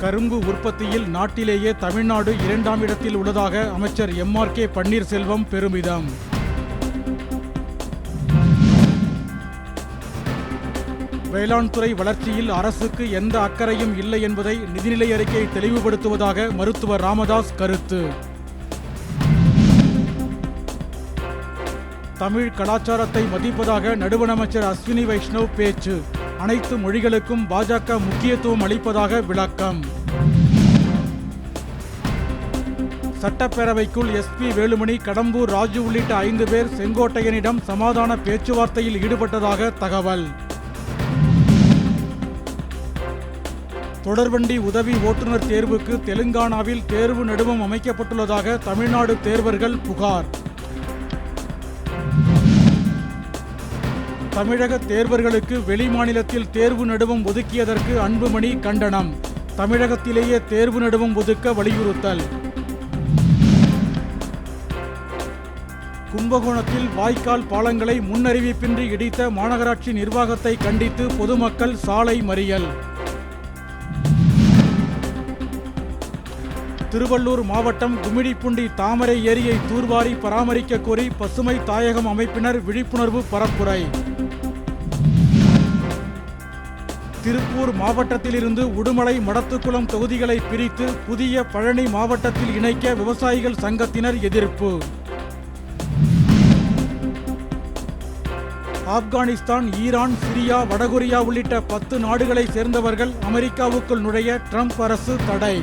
கரும்பு உற்பத்தியில் நாட்டிலேயே தமிழ்நாடு இரண்டாம் இடத்தில் உள்ளதாக அமைச்சர் எம் ஆர் கே பன்னீர்செல்வம் பெருமிதம். வேளாண் துறை வளர்ச்சியில் அரசுக்கு எந்த அக்கறையும் இல்லை என்பதை நிதிநிலை அறிக்கை தெளிவுபடுத்துவதாக மருத்துவர் ராமதாஸ் கருத்து. தமிழ் கலாச்சாரத்தை மதிப்பதாக நடுவண் அமைச்சர் அஸ்வினி வைஷ்ணவ் பேச்சு. அனைத்து மொழிகளுக்கும் பாஜக முக்கியத்துவம் அளிப்பதாக விளக்கம். சட்டப்பேரவைக்குள் எஸ்பி வேலுமணி கடம்பூர் ராஜு உள்ளிட்ட ஐந்து பேர் செங்கோட்டையனிடம் சமாதான பேச்சுவார்த்தையில் ஈடுபட்டதாக தகவல். தொடர்வண்டி உதவி ஓட்டுநர் தேர்வுக்கு தெலுங்கானாவில் தேர்வு நடுவம் அமைக்கப்பட்டுள்ளதாக தமிழ்நாடு தேர்வர்கள் புகார். தமிழக தேர்வர்களுக்கு வெளிமாநிலத்தில் தேர்வு நடுவம் ஒதுக்கியதற்கு அன்புமணி கண்டனம். தமிழகத்திலேயே தேர்வு நடுவம் ஒதுக்க வலியுறுத்தல். கும்பகோணத்தில் வாய்க்கால் பாலங்களை முன்னறிவிப்பின்றி இடித்த மாநகராட்சி நிர்வாகத்தை கண்டித்து பொதுமக்கள் சாலை மறியல். திருவள்ளூர் மாவட்டம் கும்மிடிப்பூண்டி தாமரை ஏரியை தூர்வாரி பராமரிக்க கோரி பசுமை தாயகம் அமைப்பினர் விழிப்புணர்வு பரப்புரை. திருப்பூர் மாவட்டத்திலிருந்து உடுமலை மடத்துக்குளம் தொகுதிகளை பிரித்து புதிய பழனி மாவட்டத்தில் இணைக்க விவசாயிகள் சங்கத்தினர் எதிர்ப்பு. ஆப்கானிஸ்தான் ஈரான் சிரியா வடகொரியா உள்ளிட்ட பத்து நாடுகளை சேர்ந்தவர்கள் அமெரிக்காவுக்குள் நுழைய ட்ரம்ப் அரசு தடை.